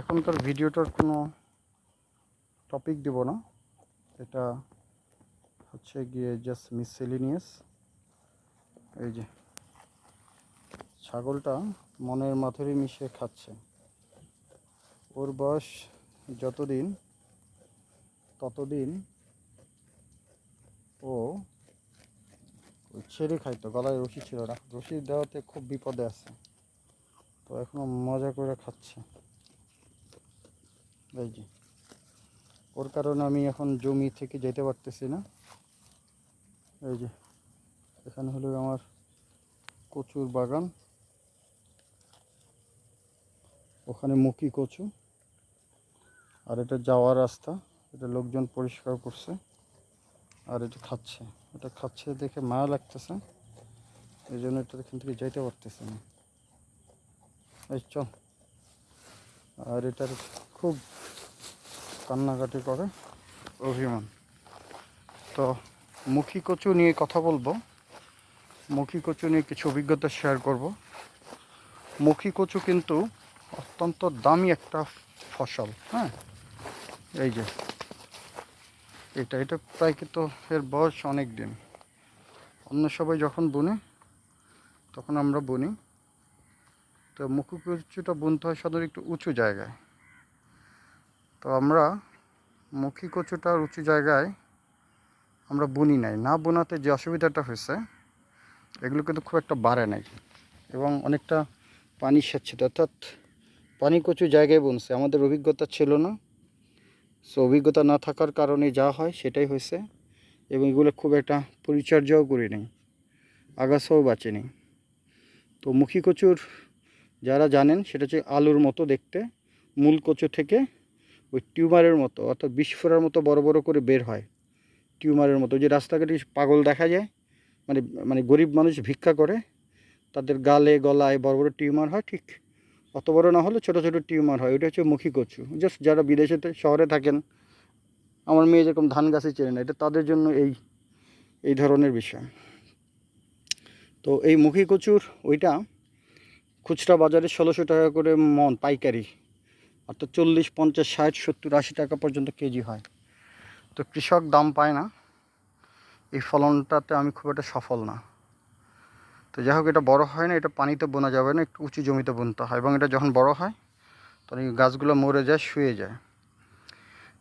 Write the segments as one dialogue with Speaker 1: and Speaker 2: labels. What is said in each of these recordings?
Speaker 1: এখনকার ভিডিওটার কোনো টপিক দেব না। এটা হচ্ছে গিয়ে জাস্ট মিসেলিনিয়াস এই যে, ছাগলটা মনের মাথুরি মিশিয়ে খাচ্ছে। ওর বয়স যতদিন, ততদিন ও ছেড়ে খাইতো, গলায় রশি ছিল না। রশি দেওয়াতে খুব বিপদে আছে। তো এখনও মজা করে খাচ্ছে। এই যে। ওর কারণে আমি এখন জমি থেকে যেতে পারতেছি না। এই যে, এখানে হলো আমার কচুর বাগান। ওখানে মুখি কচু। আর এটা যাওয়ার রাস্তা। এটা লোকজন পরিষ্কার করছে। আর এটা খাচ্ছে। এটা খাচ্ছে দেখে মায়া লাগতেছে। এই জন্য এটা এখান থেকে যাইতে পারতেছে না। এই চল। আর এটার খুব কান্নাকাটি করে, অভিমান। তো মুখী কচু নিয়ে কথা বলব। মুখী কচু নিয়ে কিছু অভিজ্ঞতা শেয়ার করব। মুখী কচু কিন্তু অত্যন্ত দামি একটা ফসল হ্যাঁ? এই যে, এটা এটা প্রায় কিন্তু এর বয়স অনেক দিন। অন্য সবাই যখন বুনে, তখন আমরা বুনি। তো মুখী কচুটা বুনতে হয় সাধারণত একটু উঁচু জায়গায়। তো আমরা মুখী কচুটার উঁচু জায়গায় আমরা বুনি নাই। না বোনাতে যে অসুবিধাটা হয়েছে, এগুলো কিন্তু খুব একটা বাড়ে নাই এবং অনেকটা পানি সেচ্ছে। অর্থাৎ পানি কচু জায়গায় বুনছে। আমাদের অভিজ্ঞতা ছিল না। সো অভিজ্ঞতা না থাকার কারণে যা হয় সেটাই হয়েছে এবং এগুলো খুব একটা পরিচর্যাও করি নি আগাছাও বাঁচেনি। তো মুখী কচুর যারা জানেন, সেটা হচ্ছে আলুর মতো দেখতে। মূল কচু থেকে ওই টিউমারের মতো, অর্থাৎ বিস্ফোরার মতো বড় বড় করে বের হয় টিউমারের মতো। যে রাস্তাঘাটে পাগল দেখা যায় মানে মানে গরিব মানুষ ভিক্ষা করে, তাদের গালে, গলায় বড় বড় টিউমার হয়, ঠিক অত বড় না হলে ছোটো ছোটো টিউমার হয়। ওইটা হচ্ছে মুখী কচু। জাস্ট যারা বিদেশে থে- শহরে থাকেন, আমার মেয়ে যেরকম ধান গাছে চেনে না, এটা তাদের জন্য এই এই ধরনের বিষয়। তো এই মুখী কচুর ওইটা খুচরা বাজারে ষোলোশো টাকা করে মন, পাইকারি। অর্থাৎ চল্লিশ, পঞ্চাশ, ষাট, সত্তর, আশি টাকা পর্যন্ত কেজি হয়। তো কৃষক দাম পায় না। এই ফলনটাতে আমি খুব একটা সফল না। তো যাই হোক, এটা বড় হয় না, এটা পানিতে বোনা যাবে না, একটু উঁচু জমিতে বুনতে হয় এবং এটা যখন বড় হয়, তখন গাছগুলো মরে যায়, শুয়ে যায়।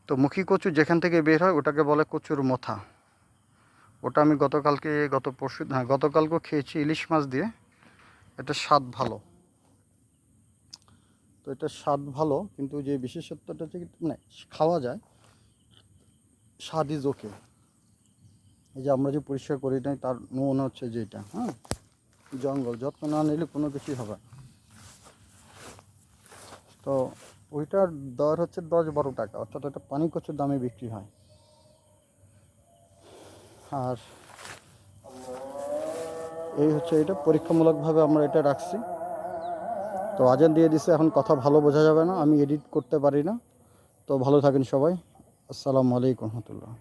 Speaker 1: তো মুখী কচু যেখান থেকে বের হয়, ওটাকে বলে কচুর মথা। ওটা আমি গতকালকে, গত পরশু হ্যাঁ গতকালকেও খেয়েছি, ইলিশ মাছ দিয়ে। এটা স্বাদ ভালো। তো এটা স্বাদ ভালো, কিন্তু যে বিশেষত্বটা হচ্ছে মানে খাওয়া যায়, স্বাদ ইজ ওকে এই যে আমরা যে পরিষ্কার করি নাই, তার নমুনা হচ্ছে যে এটা হ্যাঁ? জঙ্গল, যত্ন না নিলে কোনো কিছুই হবে। তো ওইটার দর হচ্ছে দশ বারো টাকা, অর্থাৎ ওটা পানি কচুর দামে বিক্রি হয়। আর এই হচ্ছে, এটা পরীক্ষামূলকভাবে আমরা এটা রাখছি। তো আজান দিয়ে দিছে, এখন কথা ভালো বোঝা যাবে না, আমি এডিট করতে পারি না। তো ভালো থাকেন সবাই। আসসালামু আলাইকুম রহমতুল্লাহ।